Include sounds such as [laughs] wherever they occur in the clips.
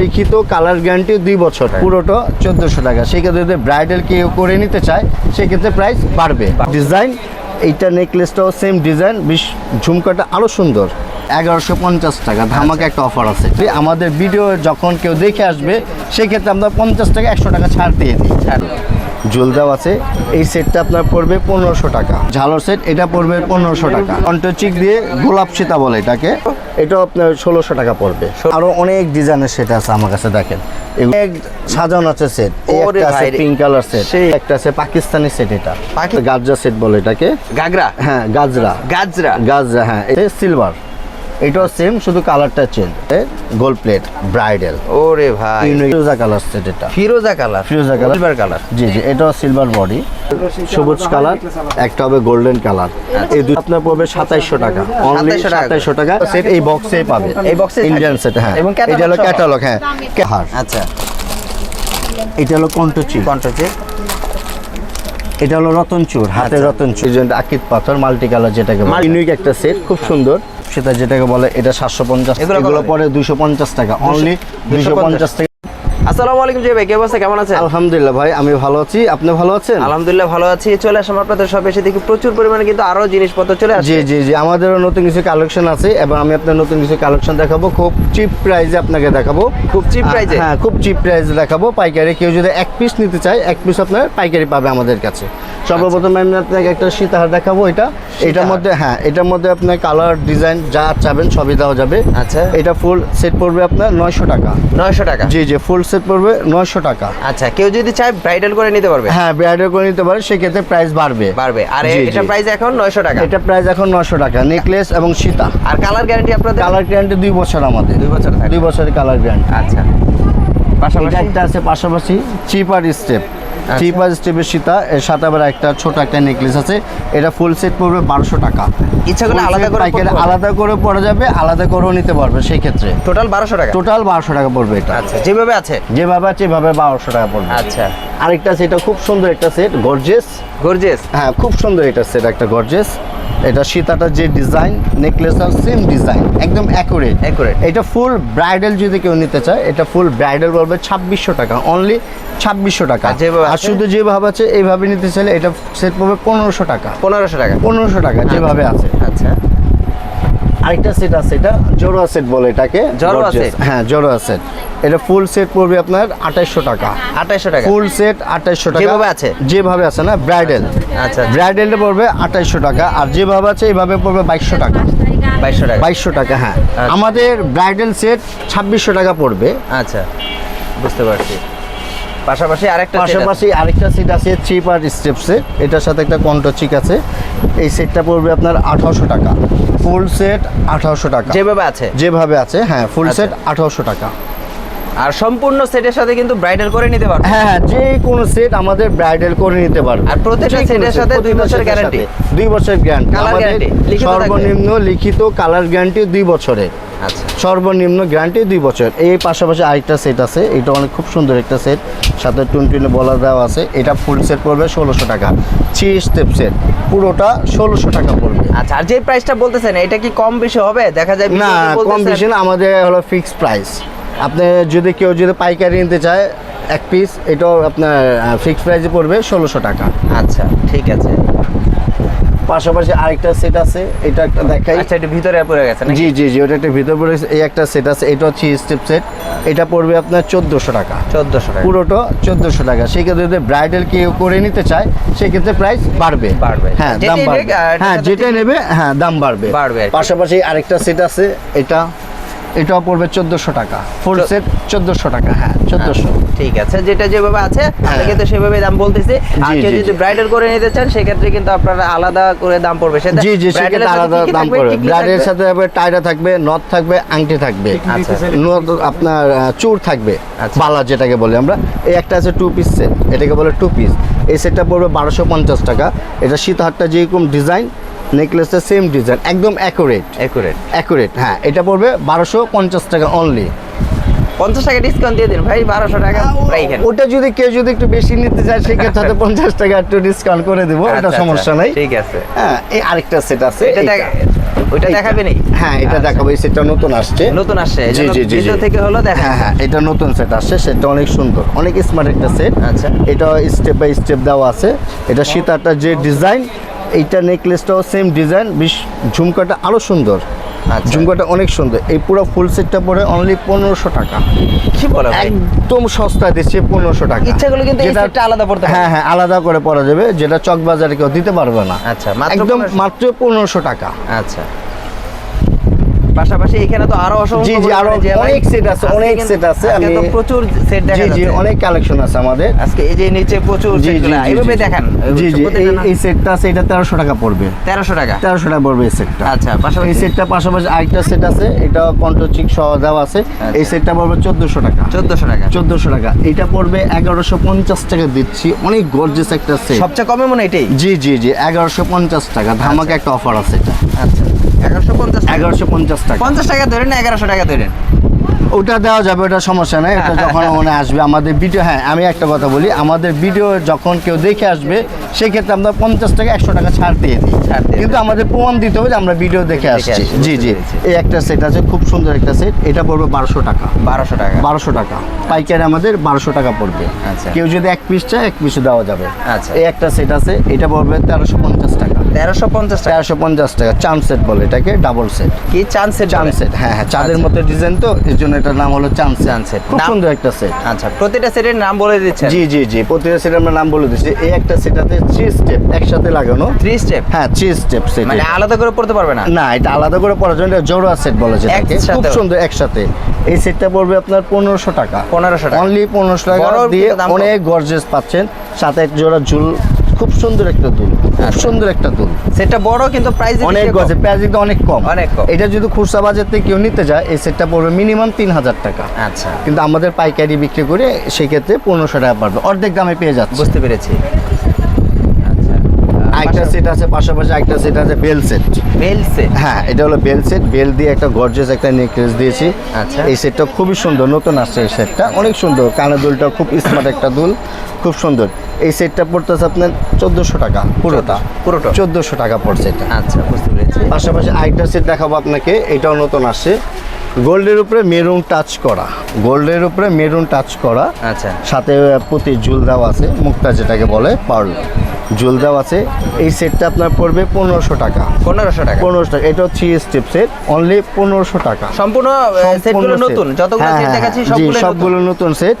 লিখিত colour guarantee দুই বছর। পুরোটা চোদ্দোশো টাকা। সেক্ষেত্রে যদি ব্রাইডাল কেউ করে নিতে চায় সেক্ষেত্রে প্রাইস বাড়বে। ডিজাইন এইটা নেকলেসটাও সেম ডিজাইন বিশ ঝুমকাটা আরও সুন্দর। এগারোশো পঞ্চাশ টাকা ধামাকে একটা অফার আছে। আমাদের ভিডিও যখন কেউ দেখে আসবে সেক্ষেত্রে আমরা পঞ্চাশ টাকা একশো টাকা ছাড় দিয়ে দিই। জুলদাও আছে। এই সেটটা আপনার পড়বে পনেরোশো টাকা। ঝালর সেট এটা পড়বে পনেরোশো টাকা। কন্টচিক দিয়ে গোলাপ সীতা বলে এটাকে এটাও আপনার ষোলোশো টাকা পড়বে। আরও অনেক ডিজাইনের সেট আছে আমার কাছে দেখেন। সাজানো আছে সেট একটা আছে পিঙ্ক কালার সেট একটা আছে পাকিস্তানি সেট এটা। গাজরা সেট বলে এটাকে। গাগরা হ্যাঁ গাজরা। গাজরা? গাজরা হ্যাঁ সিলভার এটাও সেম শুধু কালারটা চেঞ্জ গোল্ড প্লেট ব্রাইডাল ওরে ভাই। ফিরোজা কালার সেট এটা। ফিরোজা কালার ফিরোজা কালার সিলভার কালার জি জি এটাও সিলভার বডি সবুজ কালার একটা হবে গোল্ডেন কালার এই দুটো আপনার পড়বে সাতাইশশো টাকা। অনলি 2700 টাকা। সেট এই বক্সেই পাবে। এই এই ইন্ডিয়ান সেট হ্যাঁ। এবং এটা হলো ক্যাটালগ হ্যাঁ। আচ্ছা। এটা হলো কণ্ঠচি কন্ট্রোচে এটা হলো রতনচুর হাতের রতনচুর। এই যে আকিত পাথর মাল্টি কালার যেটাকে ইউনিক একটা সেট খুব সুন্দর। সেটা যেটাকে বলে এটা সাতশো পঞ্চাশ এগুলো? পরে দুশো পঞ্চাশ টাকা অনলি দুশো পঞ্চাশ। টাকা। আসসালামু আলাইকুম জয় ভাই কি অবস্থা? কেমন আছেন? আলহামদুলিল্লাহ ভাই আমি ভালো আছি আপনি ভালো আছেন? আলহামদুলিল্লাহ ভালো আছি চলে আসলাম আপনাদের সব এসে দেখি প্রচুর পরিমাণে কিন্তু আরও জিনিসপত্র চলে আসছে। জি জি জি আমাদেরও নতুন কিছু কালেকশন আছে এবং আমি আপনার নতুন কিছু কালেকশন দেখাবো খুব চিপ প্রাইসে আপনাকে দেখাবো। খুব price হ্যাঁ খুব চিপ প্রাইসে দেখাবো পাইকারি কেউ যদি এক পিস নিতে চায় এক পিস আপনার পাইকারি পাবে আমাদের কাছে। সর্বপ্রথম আমি আপনাকে একটা সীতাহার দেখাবো এটা। এটার মধ্যে হ্যাঁ এটার মধ্যে আপনার কালার ডিজাইন যা চাবেন সবই দেওয়া যাবে। আচ্ছা। এটা ফুল সেট পড়বে আপনার নয়শো টাকা। নয়শো টাকা? জি জি ফুল সেট পড়বে নয়শো টাকা। আচ্ছা কেউ যদি চায় ব্রাইডাল করে নিতে পারবে? হ্যাঁ ব্রাইডাল করে নিতে পারে সেক্ষেত্রে প্রাইস বাড়বে। বাড়বে। আর এটা। প্রাইস এখন নয়শো টাকা? এটা প্রাইস এখন নশো টাকা নেকলেস এবং সীতা। আর কালার গ্যারান্টি আপনাদের? কালার গ্যারান্টি দুই বছর আমাদের। দুই বছর। দুই বছরের কালার গ্যারান্টি আচ্ছা। পাশাপাশি? একটা আছে পাশাপাশি চিপার স্টেপ চিপার স্টেপের সীতা এর সাথে আবার একটা ছোট একটা নেকলেস আছে। এটা ফুল সেট পড়বে বারোশো টাকা। ইচ্ছা Full আলাদা করে আলাদা করে পড়া যাবে আলাদা করেও নিতে পারবে সেই ক্ষেত্রে। টোটাল বারোশো টাকা? টোটাল বারোশো টাকা পড়বে এটা। আচ্ছা যেভাবে আছে? যেভাবে আছে এভাবে বারোশো টাকা পড়বে। আচ্ছা। আরেকটা সেটা খুব সুন্দর একটা সেট গর্জেস গর্জেস হ্যাঁ খুব সুন্দর এটা সেট একটা গর্জেস এটা সীতাটা যে ডিজাইন নেকলেসটার সেম ডিজাইন একদম অ্যাকুরেট Accurate। এটা ফুল ব্রাইডাল যদি কেউ নিতে চায় এটা ফুল ব্রাইডাল বলবে ছাব্বিশশো টাকা। অনলি ছাব্বিশশো টাকা। আর যেভাবে আর? শুধু যেভাবে আছে এইভাবে নিতে চাইলে এটা সেট পড়বে পনেরোশো টাকা। পনেরোশো টাকা। পনেরোশো টাকা যেভাবে আছে। আচ্ছা। আরেকটা সেট আছে এটা? জোড়া সেট বলে এটাকে। Gorgeous। set? হ্যাঁ জোড়া সেট এটা ফুল সেট পড়বে আপনার আঠাইশশো টাকা। আঠাইশশো টাকা। ফুল সেট আঠাইশশো টাকা। যেভাবে আছে? যেভাবে আছে না? ব্রাইডাল আচ্ছা ব্রাইডালটা পড়বে আঠাইশশো টাকা। আর যেভাবে আছে এইভাবে পড়বে বাইশশো টাকা। বাইশশো টাকা। বাইশশো টাকা হ্যাঁ। আচ্ছা। আমাদের ব্রাইডেল সেট ছাব্বিশশো টাকা পড়বে। আচ্ছা। বুঝতে পারছি। পাশাপাশি আরেকটা পাশাপাশি আরেকটা সেট আছে চিপ আর স্টেপসে এটার সাথে একটা কন্টো চিক আছে। এই সেটটা পড়বে আপনার আঠারোশো টাকা। ফুল সেট আঠারোশো টাকা। যেভাবে আছে। যেভাবে আছে হ্যাঁ ফুল আচ্ছা। সেট আঠারোশো টাকা। আর সম্পূর্ণ সেটের সাথে কিন্তু ব্রাইডাল করে নিতে পারবে। হ্যাঁ হ্যাঁ যে কোনো সেট আমাদের ব্রাইডাল করে নিতে পারবে। আর প্রত্যেকটা সেটের সাথে দুই বছরের সেটের দুই বছরের গ্যারান্টি আমাদের? সর্বনিম্ন লিখিত কালার গ্যারান্টি দুই বছরে। আচ্ছা। সর্বনিম্ন গ্যারান্টি দুই বছর। এই পাশাপাশি আরেকটা সেট আছে। এটা অনেক খুব সুন্দর একটা সেট সাথে টুনটুনে বলা দেওয়া আছে। এটা ফুল সেট পড়বে ষোলোশো টাকা। থ্রি স্টেপ সেট পুরোটা ষোলোশো টাকা পড়বে। আচ্ছা আর যে প্রাইসটা বলতেছেন এটা কি কম বেশি হবে? দেখা যায় না কম বেশি না। আমাদের হলো ফিক্সড প্রাইস আপনি যদি কেউ যদি পাইকারি নিতে চায় এক পিস এটাও আপনার ফিক্সড প্রাইসে পড়বে ষোলোশো টাকা। আচ্ছা ঠিক আছে। পাশাপাশি আরেকটা সেট আছে এটা একটা দেখাই। আচ্ছা এটা ভিতরে পড়ে গেছে জি জি জি ওটা একটা ভিতরে পড়ে এই একটা সেট আছে এটা হচ্ছে স্টেপ সেট এটা পড়বে আপনার চোদ্দোশো টাকা। চোদ্দশো টাকা। পুরোটা চোদ্দোশো টাকা। সেক্ষেত্রে যদি ব্রাইডাল কেউ করে নিতে চায় সেক্ষেত্রে প্রাইস বাড়বে। বাড়বে। হ্যাঁ দাম বাড়বে। হ্যাঁ যেটা নেবে। হ্যাঁ দাম বাড়বে। বাড়বে পাশাপাশি আরেকটা সেট আছে এটা এটাও পড়বে চোদ্দোশো টাকা। ফুল সেট চোদ্দোশো টাকা হ্যাঁ চোদ্দোশো। ঠিক আছে। যেটা যেভাবে আছে আমি হ্যাঁ। কিন্তু সেভাবে দাম বলতেছি। আর কেউ যদি ব্রাইডাল করে নিতে চান সেক্ষেত্রে কিন্তু আপনারা আলাদা করে দাম পড়বে। সেটা জি জি সেক্ষেত্রে আলাদা দাম পড়বে। ব্রাইডের সাথে হবে টাইরা থাকবে নথ থাকবে আংটি থাকবে। আচ্ছা। নথ আপনার চুর থাকবে আচ্ছা। বালা যেটাকে বলি আমরা। এই একটা আছে টু পিস সেট এটাকে বলে টু পিস এই সেটটা পড়বে বারোশো পঞ্চাশ টাকা। এটা সীতাহারটা যেরকম ডিজাইন নেকলেসটা সেম ডিজাইন একদম অ্যাকুরেট Accurate। অ্যাকুরেট হ্যাঁ এটা পড়বে বারোশো পঞ্চাশ টাকা অনলি পঞ্চাশ টাকা ডিসকাউন্ট দিয়ে দিন ভাই বারোশো টাকা ওটা যদি কেউ যদি একটু বেশি নিতে চায় সেক্ষেত্রে হয়তো পঞ্চাশ টাকা একটু ডিসকাউন্ট করে দেবো আচ্ছা, এটা আচ্ছা, সমস্যা নাই। ঠিক আছে। হ্যাঁ এই আরেকটা সেট আছে এটা। ওইটা এইটা- দেখাবেন হ্যাঁ এটা দেখাবো এই সেটটা নতুন আসছে। নতুন আসছে জি জি জি থেকে হলো দেখা। হ্যাঁ হ্যাঁ এটা নতুন সেট আসছে সেটটা অনেক সুন্দর অনেক স্মার্ট একটা সেট আচ্ছা। এটা স্টেপ বাই স্টেপ দেওয়া আছে। এটা সীতাটার যে ডিজাইন এইটা নেকলেসটাও সেম ডিজাইন বেশ ঝুমকাটা আরও সুন্দর। আচ্ছা। ঝুমকাটা অনেক সুন্দর। এই পুরো ফুল সেটটা পরে অনলি পনেরোশো টাকা। কি বলে একদম সস্তা দিচ্ছে পনেরোশো টাকা। ইচ্ছা করলে কিন্তু আলাদা পড়তে হ্যাঁ হ্যাঁ আলাদা করে পরা যাবে। যেটা চক বাজারে কেউ দিতে পারবে না। আচ্ছা, একদম মাত্র পনেরোশো টাকা। আচ্ছা। পাশাপাশি এখানে তো আরও অসংখ্য জি, জি, আরও অনেক set আছে, অনেক set আছে, আজকে তো প্রচুর সেট দেখা জি জি অনেক কালেকশন আছে আমাদের। আজকে এই যে নিচে প্রচুর জি এইভাবে দেখান। জি জি এই সেটটা আছে এটা তেরোশো টাকা পড়বে। তেরোশো টাকা? তেরোশো টাকা পড়বে এই সেটটা আচ্ছা এই সেটটা পাশাপাশি আরেকটা সেট আছে এটা কন্ট্রোচিক সহ দেওয়া আছে। এই সেটটা পড়বে চোদ্দোশো টাকা। চোদ্দশো টাকা। চোদ্দোশো টাকা। এটা পড়বে এগারোশো পঞ্চাশ টাকা দিচ্ছি। অনেক গর্জেস একটা সেট সবচেয়ে কমে মনে এটাই? জি জি জি এগারোশো পঞ্চাশ টাকা। ধামাকা একটা অফার আছে এটা। আচ্ছা। এগারোশো পঞ্চাশ এগারোশো পঞ্চাশ টাকা। পঞ্চাশ টাকা ধরেন এগারোশো টাকা ধরেন ওটা দেওয়া যাবে ওটা সমস্যা নাই এটা যখন [laughs] মনে আসবে। আমাদের ভিডিও হ্যাঁ আমি একটা কথা বলি আমাদের ভিডিও যখন কেউ দেখে আসবে সেক্ষেত্রে আমরা পঞ্চাশ টাকা একশো টাকা ছাড় দিয়ে দিই। কিন্তু আমাদের প্রমাণ দিতে হবে যে আমরা ভিডিও দেখে আসছি। জি জি। এই একটা সেট আছে খুব সুন্দর একটা সেট এটা পড়বে বারোশো টাকা। বারোশো টাকা। বারোশো টাকা। পাইকারি আমাদের বারোশো টাকা পড়বে। আচ্ছা। কেউ যদি এক পিস চায় এক পিস দেওয়া যাবে। আচ্ছা। এই একটা সেট আছে এটা পড়বে তেরোশো পঞ্চাশ টাকা। তেরোশো পঞ্চাশ টাকা। তেরোশো পঞ্চাশ টাকা চান সেট বলে এটাকে ডাবল সেট কি চান্সের চান সেট হ্যাঁ হ্যাঁ চাঁদের আচ্ছা। মতো ডিজাইন তো এর জন্য এটার নাম হলো চান চান set। খুব সুন্দর একটা সেট আচ্ছা প্রতিটা সেটের নাম বলে দিচ্ছেন? জি জি জি প্রতিটা সেট আমরা নাম বলে দিচ্ছি। এই একটা সেটাতে থ্রি স্টেপ একসাথে লাগানো। থ্রি স্টেপ হ্যাঁ থ্রি স্টেপ সেট মানে আলাদা করে পড়তে পারবে না? না এটা আলাদা করে পড়ার জন্য জোড়া সেট বলে একসাথে? খুব সুন্দর একসাথে। এই সেটটা পড়বে আপনার পনেরোশো টাকা। 1500 টাকা। অনলি পনেরোশো টাকা দিয়ে। অনেক গর্জেস পাচ্ছেন। সাথে এক জোড়া ঝুল খুব সুন্দর একটা দুল খুব আচ্ছা। সুন্দর একটা দুল। সেটটা বড় কিন্তু প্রাইস অনেক গজে প্রাইস কিন্তু অনেক কম। অনেক কম। এটা যদি খুচরা বাজার থেকে কেউ নিতে যায় এই সেটটা পড়বে মিনিমাম তিন হাজার টাকা। আচ্ছা। কিন্তু আমাদের পাইকারি বিক্রি করে সেই ক্ষেত্রে পনেরোশো টাকা পারবে অর্ধেক দামে পেয়ে যাচ্ছে। বুঝতে পেরেছি। আচ্ছা। আরেকটা সেট আছে পাশাপাশি একটা সেট আছে বেল সেট বেল সেট হ্যাঁ এটা হলো বেল সেট বেল দিয়ে একটা গর্জেস একটা নেকলেস দিয়েছি। আচ্ছা। এই সেটটা খুবই সুন্দর নতুন আসছে এই সেটটা অনেক সুন্দর। কানের দুলটা খুব স্মার্ট একটা দুল। খুব সুন্দর। এই সেটটা পড়তেছে আপনার চোদ্দোশো টাকা পুরোটা। পুরোটা? চোদ্দোশো টাকা পড়ছে এটা। আচ্ছা বুঝতে পেরেছি। পাশাপাশি আরেকটা সেট দেখাবো আপনাকে এটাও নতুন আসছে। গোল্ডের উপরে মেরুন টাচ করা গোল্ডের উপরে মেরুন টাচ করা। আচ্ছা। সাথে প্রতি ঝুল দেওয়া আছে মুক্তা যেটাকে বলে পার্ল। ঝুল দেওয়া আছে। এই সেটটা আপনার পড়বে পনেরোশো টাকা। পনেরোশো টাকা। পনেরোশো টাকা। এটা থ্রি স্টেপ সেট। অনলি পনেরোশো টাকা। সম্পূর্ণ সেটগুলো নতুন? যতগুলো হ্যাঁ, সেট হ্যাঁ, দেখাচ্ছি হ্যাঁ, সবগুলো নতুন সেট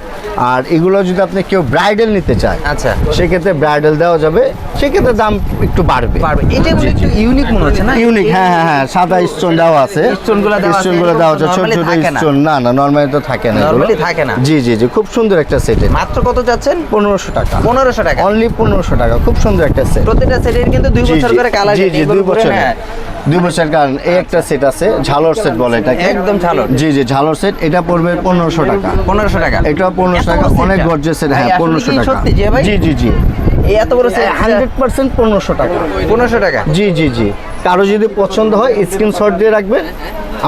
আর এগুলো যদি আপনি কেউ ব্রাইডাল নিতে চায় আচ্ছা। সেক্ষেত্রে ব্রাইডাল দেওয়া যাবে। সেক্ষেত্রে দাম একটু বাড়বে। পারবে এটা একটু ইউনিক মনে হচ্ছে না? ইউনিক হ্যাঁ হ্যাঁ হ্যাঁ। সাদা স্টোন দেওয়া আছে। স্টোনগুলো দেওয়া আছে, স্টোনগুলো দেওয়া আছে। ছোট ছোট না। স্টোন না না নর্মালি তো থাকে না। থাকে না। জি জি জি। খুব সুন্দর একটা সেট মাত্র কত চাচ্ছেন পনেরোশো টাকা। পনেরোশো টাকা। অনলি পনেরোশো টাকা। খুব সুন্দর একটা সেট প্রত্যেকটা সেটের কিন্তু দুই বছর করে কালার জি জি দুই বছর দুই বছর কারণ এই একটা সেট আছে ঝালর সেট বলে এটাকে। একদম ঝালর। জি জি ঝালর সেট এটা পড়বে পনেরোশো টাকা। পনেরোশো টাকা। এটা পনেরোশো টাকা। অনেক সেটটা? গর্জেসের হ্যাঁ পনেরোশো টাকা। জি জি জি। এই এত বড় সেট হান্ড্রেড পার্সেন্ট পনেরোশো টাকা। পনেরোশো টাকা। জি জি জি। কারও যদি পছন্দ হয় স্ক্রিনশট দিয়ে রাখবেন।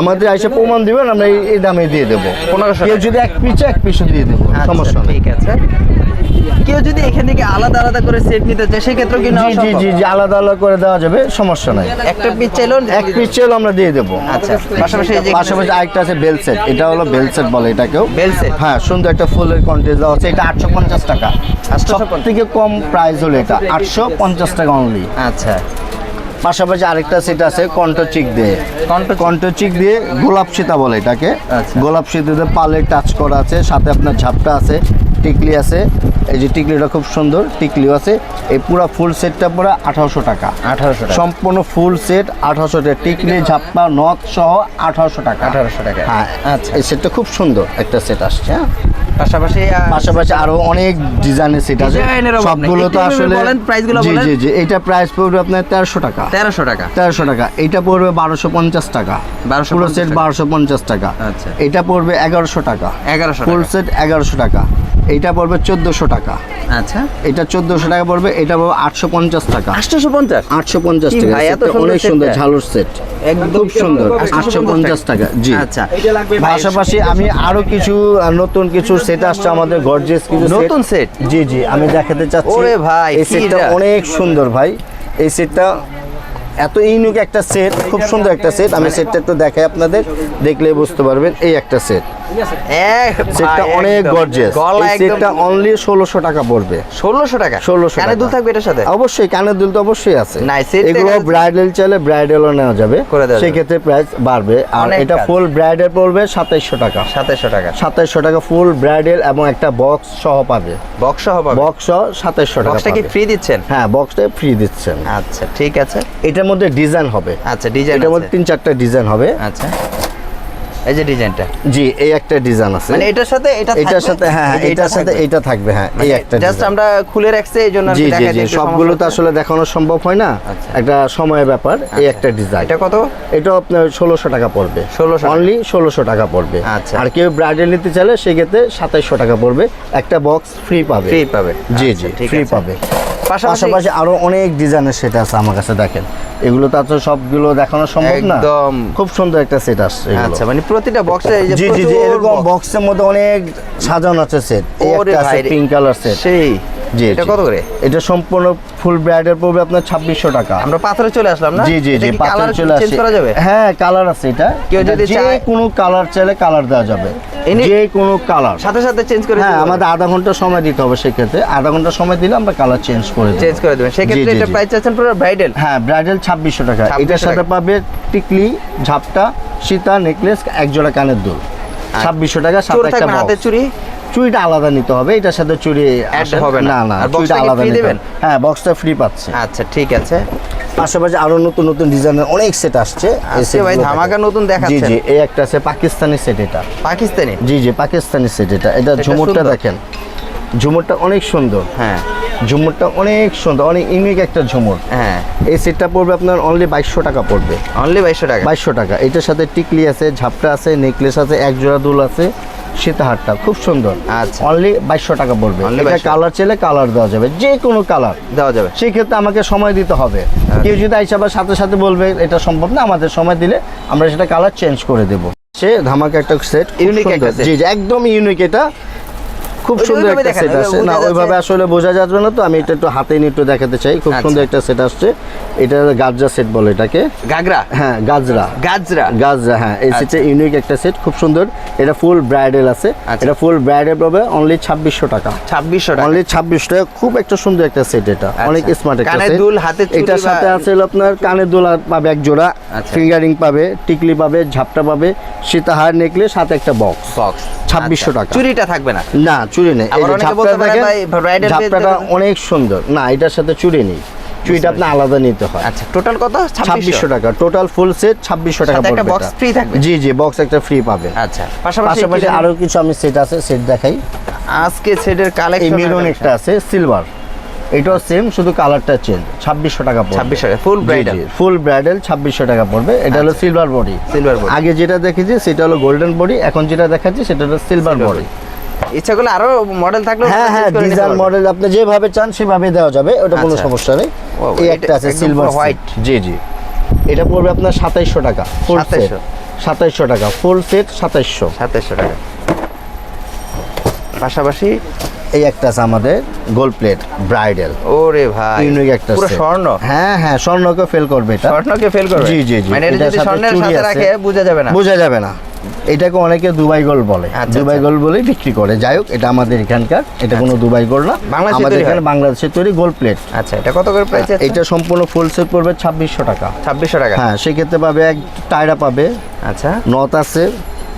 আমাদের এসে প্রমাণ দিবেন আমরা এই দামে দিয়ে দেবো। 1500 কেউ যদি এক পিছে এক পিছু দিয়ে দেবো আচ্ছা, সমস্যা নেই। ঠিক আছে। কেউ যদি এখান থেকে আলাদা আলাদা করে সেট নিতে চায় সেক্ষেত্রেও কি জি জি জি জি আলাদা আলাদা করে দেওয়া যাবে সমস্যা নাই। একটা পিস চাইলেও এক পিস চাইলেও আমরা দিয়ে দেবো। আচ্ছা পাশাপাশি এই যে পাশাপাশি আরেকটা আছে বেল সেট এটা হলো বেল সেট বলে এটাকেও। Bell set? হ্যাঁ সুন্দর একটা ফুলের কন্টেন্ট দেওয়া আছে এটা আটশো পঞ্চাশ টাকা। 850 সব থেকে কম প্রাইস হলো এটা আটশো পঞ্চাশ টাকা অনলি আচ্ছা। পাশাপাশি আরেকটা সেট আছে কণ্ঠ চিক দিয়ে কণ্ঠ চিক। কণ্ঠ চিক দিয়ে গোলাপ সীতা বলে এটাকে আচ্ছা। গোলাপ সীতাতে পালে টাচ করা আছে সাথে আপনার ঝাপটা আছে টিকলি আছে এই যে টিকলিটা খুব সুন্দর টিকলিও আছে এই পুরো ফুল সেটটা পুরো আঠারোশো টাকা আঠারোশো সম্পূর্ণ ফুল সেট আঠারোশো টাকা টিকলি ঝাপ্পা নথ সহ আঠারোশো টাকা 1800 টাকা। হ্যাঁ আচ্ছা। এই সেটটা খুব সুন্দর একটা সেট আসছে হ্যাঁ পাশাপাশি পাশাপাশি আরও অনেক ডিজাইনের সেট আছে। সবগুলো তো আসলে বলেন, প্রাইসগুলো জি বলেন। জি জি। এটা প্রাইস পড়বে আপনার তেরোশো টাকা। তেরোশো টাকা। তেরোশো টাকা। এটা পড়বে বারোশো পঞ্চাশ টাকা। 1250 পুরো সেট টাকা। বারোশো পঞ্চাশ টাকা। আচ্ছা। এটা পড়বে এগারোশো টাকা। এগারোশো ফুল সেট এগারোশো টাকা। এটা পড়বে চোদ্দোশো টাকা। আচ্ছা। এটা চোদ্দোশো টাকা পড়বে এটা পড়বে আটশো পঞ্চাশ টাকা। আটশোশো পঞ্চাশ? আটশো পঞ্চাশ টাকা। ভাই, এত অনেক সুন্দর? ঝালর সেট একদম সুন্দর। আটশো পঞ্চাশ টাকা। জি। আচ্ছা। পাশাপাশি আমি আরও কিছু নতুন কিছু সেট আসছে আমাদের গর্জিয়াস কিছু। নতুন সেট জি জি আমি দেখাতে চাচ্ছি। ওরে ভাই, এই সেটটা অনেক সুন্দর ভাই। এই সেটটা এত ইউনিক একটা সেট খুব সুন্দর একটা সেট আমি সেটটা একটু দেখাই আপনাদের দেখলে বুঝতে পারবেন এই একটা সেট সেটটা অনেক গর্জিয়াস এই সেটটা অনলি ষোলোশো টাকা পড়বে। ষোলোশো টাকা? ষোলোশো কানে দুল থাকবে এটার সাথে? অবশ্যই কানের দুল তো অবশ্যই আছে। Nice, এগুলো ব্রাইডাল চাইলে ব্রাইডালও নেওয়া যাবে। করে দেওয়া যাবে। সেক্ষেত্রে প্রাইস বাড়বে। আর এটা ফুল ব্রাইডাল পড়বে সাতাইশশো টাকা। সাতাশশো টাকা। সাতাইশশো টাকা ফুল ব্রাইডাল এবং একটা বক্স সহ পাবে। বক্স বক্স টাকা বক্সটা কি ফ্রি দিচ্ছেন? হ্যাঁ বক্সটা ফ্রি দিচ্ছেন। আচ্ছা ঠিক আছে। এটার মধ্যে ডিজাইন হবে। আচ্ছা ডিজাইন এটার মধ্যে তিন চারটা ডিজাইন হবে। আচ্ছা। এই যে ডিজাইনটা। জি এই একটা ডিজাইন আছে। মানে এটার সাথে এটা এটার সাথে হ্যাঁ হ্যাঁ এটার সাথে? এটা থাকবে হ্যাঁ এই একটা জাস্ট আমরা খুলে রাখছি এই জন্য জি কি জি জি সবগুলো তো আসলে দেখানো সম্ভব হয় না? আচ্ছা। একটা সময়ের ব্যাপার এই একটা ডিজাইন। এটা কত? এটা আপনার ষোলোশো টাকা পড়বে। 1600 অনলি ষোলোশো টাকা পড়বে। আচ্ছা। আর কেউ ব্রাইডাল নিতে চাইলে সেক্ষেত্রে সাতাইশশো টাকা পড়বে। একটা বক্স ফ্রি পাবে। ফ্রি পাবে। জি আচ্ছা, জি ফ্রি পাবে। পাশাপাশি আরও অনেক ডিজাইনের সেট আছে আমার কাছে দেখেন। এগুলো তো আছে সবগুলো দেখানো সম্ভব না। একদম। খুব সুন্দর একটা সেট আসছে এগুলো। আচ্ছা মানে প্রতিটা বক্সে এই যে জি জি এরকম বক্সের মধ্যে অনেক সাজানো আছে সেট এই একটা আছে পিঙ্ক কালার সেট সেই। জি এটা কত করে? এটা সম্পূর্ণ ফুল ব্রাইডাল পড়বে আপনার ছাব্বিশশো টাকা। আমরা পাথরে চলে আসলাম না? জি জি জি পাথর চলে করা যাবে? হ্যাঁ কালার আছে এটা। কেউ যদি যে কোনো কালার চাইলে কালার দেওয়া যাবে। যে কোনো কালার। সাথে সাথে চেঞ্জ করে হ্যাঁ আমাদের আধা ঘণ্টা সময় দিতে হবে সেক্ষেত্রে। আধা ঘণ্টা সময় দিলে আমরা কালার চেঞ্জ করে চেঞ্জ করে দেবেন। সেক্ষেত্রে এটা প্রাইস চাচ্ছেন পুরো ব্রাইডাল হ্যাঁ ব্রাইডাল ছাব্বিশশো টাকা। এটার সাথে পাবে টিকলি ঝাপটা সীতা নেকলেস এক জোড়া কানের দুল। ছাব্বিশশো টাকা সাথে একটা হাতের box। চুড়িটা আলাদা নিতে হবে এটার সাথে চুড়ি হবে না। না চুরিটা চুড়িটা আলাদা নেবেন দেবেন? হ্যাঁ বক্সটা ফ্রি পাচ্ছে। আচ্ছা ঠিক আছে। পাশাপাশি আরও নতুন নতুন ডিজাইনের অনেক সেট আসছে এই ভাই ধামাকা। নতুন জি জি এই একটা আছে পাকিস্তানি সেট এটা। পাকিস্তানি? জি জি পাকিস্তানি সেট এটা। এটা এটা ঝুমুরটা দেখেন। ঝুমুরটা অনেক সুন্দর হ্যাঁ। ঝুমুরটা অনেক সুন্দর অনেক ইউনিক একটা ঝুমুর হ্যাঁ। এই সেটটা পড়বে আপনার অনলি বাইশশো টাকা পড়বে। অনলি বাইশশো টাকা? বাইশশো টাকা। এটার সাথে টিকলি আছে ঝাপটা আছে নেকলেস আছে এক জোড়া দুল আছে সীতাহারটা খুব সুন্দর। আচ্ছা। অনলি বাইশশো টাকা পড়বে। এটা কালার চাইলে কালার দেওয়া যাবে যে কোনো কালার দেওয়া যাবে। সেই ক্ষেত্রে আমাকে সময় দিতে হবে। কেউ যদি আইসা আবার সাথে সাথে বলবে এটা সম্ভব না আমাদের সময় দিলে আমরা সেটা কালার চেঞ্জ করে দেবো। সে ধামাকা একটা সেট ইউনিক একটা জি একদম ইউনিক এটা। খুব সুন্দর একটা সেট আছে না ওইভাবে আসলে বোঝা যাবে না তো আমি এটা একটু হাতে নিয়ে একটু দেখাতে চাই। খুব আচ্ছা। সুন্দর একটা সেট আসছে। এটা গাজরা সেট বলে এটাকে। গাগরা হ্যাঁ গাজরা। গাজরা? গাজরা হ্যাঁ এই সেটটা ইউনিক একটা সেট খুব সুন্দর। এটা ফুল ব্রাইডাল আছে। আচ্ছা। এটা ফুল ব্রাইডাল পাবে অনলি ছাব্বিশশো টাকা। ছাব্বিশশো টাকা। অনলি ছাব্বিশ টাকা। খুব একটা সুন্দর একটা সেট এটা। অনেক স্মার্ট একটা সেট দুল, চুড়ি এটার সাথে আছে আপনার কানের দুল পাবে এক জোড়া। আচ্ছা। ফিঙ্গারিং পাবে টিকলি পাবে ঝাপটা পাবে। সীতাহার নেকলেস সাথে একটা বক্স বক্স 2600 টাকা। চুরিটা থাকবে না? না চুড়ি নেই। এই যে ঝাপটা বলতে দেখেন ঝাপটাটা অনেক সুন্দর। না এটার সাথে চুড়ি নেই। চুড়িটা আপনি আলাদা নিতে হয়। আচ্ছা টোটাল কত? ছাব্বিশশো? টাকা। টোটাল ফুল সেট ছাব্বিশশো টাকা সাথে একটা পড়বে box এটা। free থাকবে? জি জি বক্স একটা ফ্রি পাবেন আচ্ছা পাশাপাশি আরও কিছু আমি সেট আছে সেট দেখাই। আজকে সেটের এই কালেকশন মেরুন একটা আছে সিলভার এটাও সেম শুধু কালারটা চেঞ্জ ছাব্বিশশো টাকা পড়বে। 2600 টাকা, full bridal। ফুল ব্রাইডাল ছাব্বিশশো টাকা পড়বে। এটা হলো সিলভার বডি Silver body। আগে যেটা দেখেছি সেটা হলো গোল্ডেন বডি এখন যেটা দেখাচ্ছি সেটা হলো সিলভার বডি ইচ্ছা করলে আরও মডেল থাকলে হ্যাঁ হ্যাঁ ডিজাইন মডেল আপনি যেভাবে চান সেভাবে দেওয়া যাবে ওটা কোনো আচ্ছা। সমস্যা নেই। এই একটা আছে সিলভার white। জি জি। এটা পড়বে আপনার সাতাইশশো টাকা 2700 সাতাইশশো। টাকা ফুল সেট সাতাইশশো। সাতাশশো টাকা। পাশাপাশি এই একটা আছে আমাদের গোল্ড প্লেট ব্রাইডাল ওরে ভাই ইউনিক একটা পুরো স্বর্ণ? হ্যাঁ হ্যাঁ স্বর্ণকে ফেল করবে এটা। স্বর্ণকে ফেল করবে? জি জি জি। মানে এটা যদি স্বর্ণের সাথে রাখে বোঝা যাবে না। বোঝা যাবে না। এটাকে অনেকে দুবাই গোল্ড বলে। আচ্ছা, দুবাই গোল গোল্ড বলেই বিক্রি করে। যাই হোক এটা আমাদের এখানকার। এটা কোনো দুবাই গোল্ড না। আমাদের এখানে হয়? বাংলাদেশের তৈরি গোল্ড প্লেট। আচ্ছা এটা কত করে প্রাইস আছে এটা সম্পূর্ণ ফুল সেট পড়বে ছাব্বিশশো টাকা। ছাব্বিশশো টাকা। হ্যাঁ সেক্ষেত্রে পাবে এক টায়রা পাবে। আচ্ছা। নথ আছে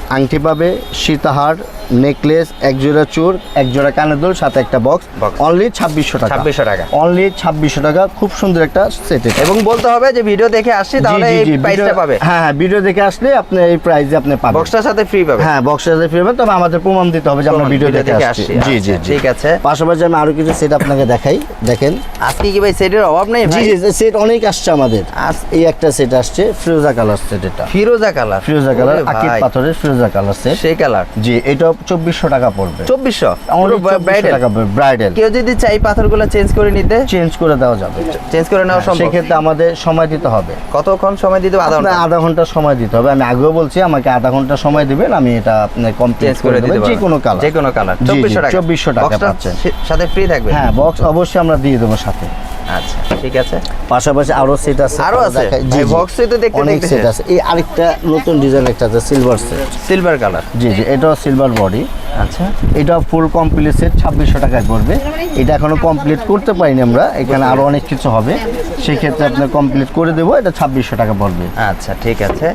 আংটি পাবে সীতাহার নেকলেস এক জোড়া চোর এক জোড়া কানের দুল সাথে একটা বক্স। অনলি ছাব্বিশশো টাকা। 2600 টাকা। অনলি ছাব্বিশশো টাকা খুব সুন্দর একটা সেট এবং বলতে হবে যে ভিডিও দেখে আসছি তাহলে এই প্রাইসটা পাবে। হ্যাঁ হ্যাঁ ভিডিও দেখে আসলে আপনি এই প্রাইসে আপনি পাবেন। বক্সটার সাথে ফ্রি পাবে হ্যাঁ বক্সের ফ্রি পাবেন তবে আমাদের প্রমাণ দিতে হবে যে আমরা ভিডিও দেখে আসছি। জি জি আচ্ছা, ঠিক আছে। পাশাপাশি আমি আরও কিছু সেট আপনাকে দেখাই। দেখেন। আজকে কি ভাই সেটের অভাব নেই জি জি সেট অনেক আসছে আমাদের। আজ- এই একটা সেট আসছে ফিরোজা কালার সেট এটা। ফিরোজা কালার ফিরোজা কালার আকিদ পাথরের ফিরোজা কালার সেট সেই কালার জি এটা চব্বিশশো টাকা পড়বে। চব্বিশশো? অনলি চব্বিশশো ব্রাইডাল কেউ যদি চাই পাথরগুলো চেঞ্জ করে নিতে? চেঞ্জ করে দেওয়া যাবে। চেঞ্জ করে নেওয়া সম্ভব। সেক্ষেত্রে আমাদের সময় দিতে হবে। কতক্ষণ সময় দিতে হবে? আধা ঘণ্টা। আধা ঘণ্টা সময় দিতে হবে। আমি আগেও বলছি আমাকে আধা ঘণ্টা সময় দিবেন আমি এটা আপনার কমপ্লিট করে দিতে যে। কোনো কালার যে কোনো কালার চব্বিশশো টাকা। 2400 টাকা পাচ্ছেন। সাথে ফ্রি থাকবে হ্যাঁ বক্স অবশ্যই আমরা দিয়ে দেবো সাথে। আচ্ছা ঠিক আছে। পাশাপাশি আরও সেট আছে। আরও আছে? দেখাই- জি, এই জি। box এ তো দেখতে অনেক সেট আছে। এই আরেকটা নতুন ডিজাইন একটা আছে সিলভার সেট সিলভার কালার জি জি এটাও সিলভার বডি আচ্ছা। এটা ফুল কমপ্লিট সেট ছাব্বিশশো টাকায় পড়বে। এটা এখনও কমপ্লিট করতে পারিনি আমরা। এখানে আরও অনেক কিছু হবে। সেক্ষেত্রে আপনার কমপ্লিট করে দেবো। এটা ছাব্বিশশো টাকা পড়বে। আচ্ছা ঠিক আছে।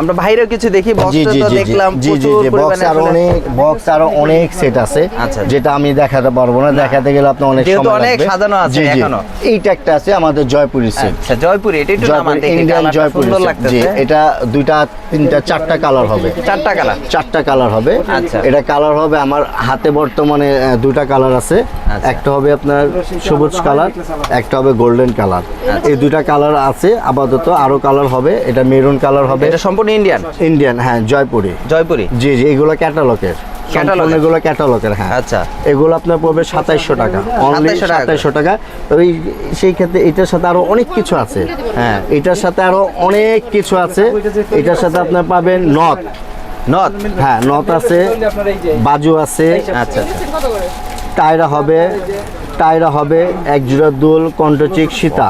আমরা বাইরেও কিছু দেখি জি তো দেখলাম জি জি প্রচুর বক্স পরিমাণে আরও অনেক বক্স আরও অনেক সেট আছে আচ্ছা। যেটা আমি দেখাতে পারব না দেখাতে গেলে আপনার অনেক অনেক সাজানো আছে। এখনও। এইটা একটা আছে আমাদের জয়পুরি সেট আচ্ছা জয়পুরি এটা একটু জয়পুরি দেখি ইন্ডিয়ান জয়পুরি জি এটা দুইটা তিনটা চারটা কালার হবে চারটা কালার চারটা কালার হবে আচ্ছা। এটা কালার হবে আমার হাতে বর্তমানে দুইটা কালার আছে আচ্ছা। একটা হবে আপনার সবুজ কালার একটা হবে গোল্ডেন কালার আচ্ছা। এই দুইটা কালার আছে আপাতত আরও কালার হবে এটা মেরুন কালার হবে এটা সম্পূর্ণ ইন্ডিয়ান ইন্ডিয়ান হ্যাঁ জয়পুরি। জয়পুরি? জি জি এগুলো ক্যাটালগের। এগুলো ক্যাটালগের হ্যাঁ। আচ্ছা। এগুলো আপনার পড়বে সাতাইশশো টাকা। অনলি 2700 টাকা করে। সাতাইশশো টাকা। ওই সেই ক্ষেত্রে এটার সাথে আরও অনেক কিছু আছে। হ্যাঁ এটার সাথে আরও অনেক কিছু আছে। এটার সাথে আপনার পাবেন নথ। নথ? হ্যাঁ নথ আছে বাজু আছে। আচ্ছা আচ্ছা। টায়রা হবে টায়রা হবে এক জোড়া দুল কণ্ঠচিক সীতা।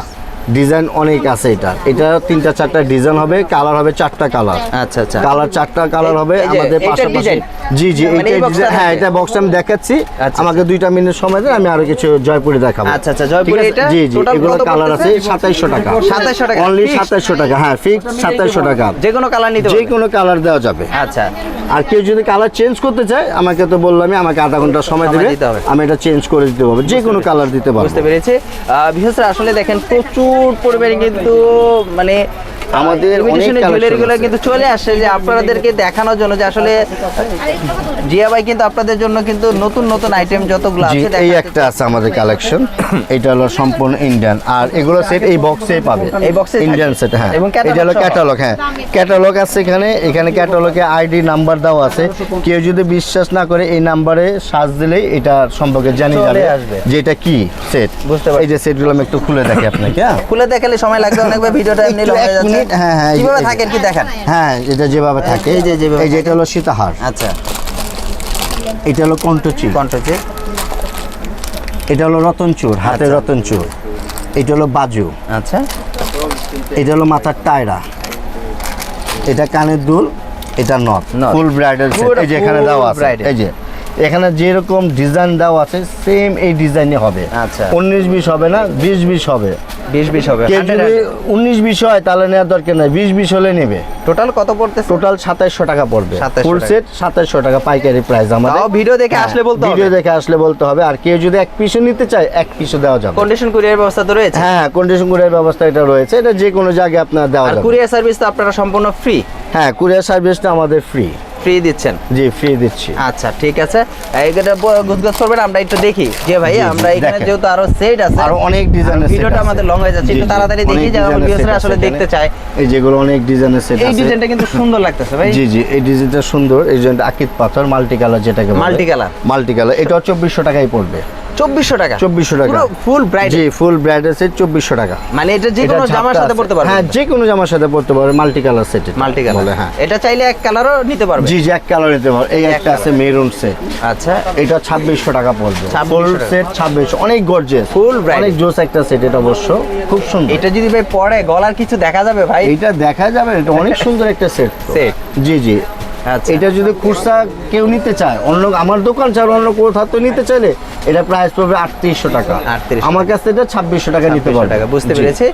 ডিজাইন অনেক আছে এটা। এটা তিনটা চারটা ডিজাইন হবে কালার হবে চারটা কালার। আচ্ছা আচ্ছা। কালার চারটা কালার হবে আমাদের পাশাপাশি জি জি মানে ডিজাইন হ্যাঁ এটা বক্স আমি দেখাচ্ছি। আচ্ছা। আমাকে দুইটা মিনিট সময় দেন আমি আরও কিছু জয়পুরি দেখাবো। আচ্ছা, আচ্ছা, জয়পুরি এটা জি জি এগুলো কালার আছে পড়তেছে? সাতাইশশো টাকা। 2700 টাকা, অনলি fixed? সাতাইশশো টাকা। হ্যাঁ ফিক্স সাতাইশশো টাকা। যে কোনো কালার নিতে যে কোনো কালার দেওয়া যাবে। আচ্ছা। আর কেউ যদি কালার চেঞ্জ করতে চায় আমাকে তো বললামই আমাকে আধা ঘণ্টা সময় দেবে। আমি এটা চেঞ্জ করে দিতে পারব। যে কোনো কালার দিতে পারব। বুঝতে পেরেছি। বিশেষ করে আসলে দেখেন প্রচুর পরিমাণে কিন্তু মানে আমাদের অনেক। কিন্তু চলে আসে যে আপনাদেরকে দেখানোর জন্য যে আসলে জিয়া ভাই কিন্তু আপনাদের জন্য কিন্তু নতুন নতুন আইটেম যতগুলো আছে এই একটা আছে আমাদের কালেকশন এটা হলো সম্পূর্ণ ইন্ডিয়ান আর এগুলো সেট এই বক্সেই পাবে। এই এ ইন্ডিয়ান সেট হ্যাঁ। এটা হলো ক্যাটালগ হ্যাঁ। ক্যাটালগ আছে এখানে। এখানে ক্যাটালগে আইডি নাম্বার দেওয়া আছে। কেউ যদি বিশ্বাস না করে এই নাম্বারে সার্চ দিলেই এটা সম্পর্কে জানিয়ে চলে যাবে যে এটা কি সেট বুঝতে পারছি। এই যে সেটগুলো আমি একটু খুলে দেখি আপনাকে হ্যাঁ। খুলে দেখালে সময় লাগবে অনেকবার ভিডিওটা এমনি হয়ে যাচ্ছে। হ্যাঁ, হ্যাঁ, কীভাবে থাকেন কি দেখান। হ্যাঁ এটা যেভাবে থাকে। এই যে- যেভাবে এই যে এটা হলো সীতাহার। আচ্ছা। এটা হলো কণ্ঠচি কন্ট্রোচে এটা হলো রতনচুর হাতের আচ্ছা। রতনচুর। এটা হলো বাজু। আচ্ছা। এটা হলো মাথার টায়রা। এটা কানের দুল এটা নথ। ফুল ব্রাইডাল এই যে এখানে দেওয়া আছে। এই যে এখানে যেরকম ডিজাইন দেওয়া আছে সেম এই ডিজাইনে হবে। আচ্ছা। উনিশ বিশ হবে না বিশ বিশ হবে। বিশ বিশ হবে। কেউ যদি উনিশ বিশ হয় তাহলে নেওয়ার দরকার নাই। বিশ বিশ হলে নেবে। টোটাল কত পড়তেছে? টোটাল সাতাইশশো টাকা পড়বে। 2700 ফুল। সেট সাতাইশশো টাকা পাইকারি প্রাইস আমাদের। ভিডিও দেখে হ্যাঁ, আসলে বলতে হবে। ভিডিও দেখে আসলে বলতে হবে। আর কেউ যদি এক পিসও নিতে চায় এক পিসও দেওয়া যাবে। কন্ডিশন কুরিয়ার ব্যবস্থা তো রয়েছে। হ্যাঁ কন্ডিশন কুরিয়ার ব্যবস্থা এটা রয়েছে। এটা যে কোনো জায়গায় আপনার দেওয়া আর যাবে। কুরিয়ার সার্ভিস তো আপনারা সম্পূর্ণ ফ্রি হ্যাঁ কুরিয়ার সার্ভিসটা আমাদের ফ্রি ফ্রি দিচ্ছেন? জি ফ্রি দিচ্ছি। আচ্ছা ঠিক আছে। এইটা গুজগাছ করবেন আমরা একটু দেখি। যে ভাই আমরা এখানে যেহেতু আরও সেট আছে আরও অনেক ডিজাইন আছে ভিডিওটা আমাদের লং হয়ে যাচ্ছে একটু তাড়াতাড়ি দেখি যে আমার ভিউয়ার্সরা আসলে দেখতে চায় এই যেগুলো অনেক ডিজাইনের সেট এই ডিজাইনটা কিন্তু সুন্দর লাগতেছে ভাই। জি জি এই ডিজাইনটা সুন্দর। এই ডিজাইনটা আকিত পাথর মাল্টি কালার যেটাকে মাল্টি কালার মাল্টি কালার এটাও চব্বিশশো টাকায় পড়বে। চব্বিশশো টাকা। চব্বিশশো টাকা। ফুল ব্রাইট জি ফুল ব্রাইডাল সেট চব্বিশশো টাকা। মানে এটা যে কোনো জামার সাথে পড়তে পারবে? হ্যাঁ যে কোনো জামার সাথে পড়তে পারবে multi colour set multi colour হ্যাঁ। এটা চাইলে এক কালারও নিতে পারবে। জি জি এক কালার নিতে পারবে। এই একটা আছে মেরুন সেট আচ্ছা। এটা ছাব্বিশশো টাকা পড়বে। ফুল সেট ছাব্বিশশো। অনেক গর্জেস Full bridal। অনেক জোস একটা সেট এটা অবশ্য। খুব সুন্দর। এটা যদি ভাই পরে গলার কিছু দেখা যাবে ভাই? এইটা দেখা যাবে। এটা অনেক [laughs] সুন্দর একটা সেট Set। জি জি। এটা যদি খুচরা কেউ নিতে চায় অন্য আমার দোকান ছাড়া অন্য কোথাও তো নিতে চাইলে এটা প্রাইস পড়বে আটত্রিশশো টাকা। আটত্রিশ আমার কাছ থেকে ছাব্বিশশো টাকা নিতে 2600 পারবে। টাকা বুঝতে পেরেছি।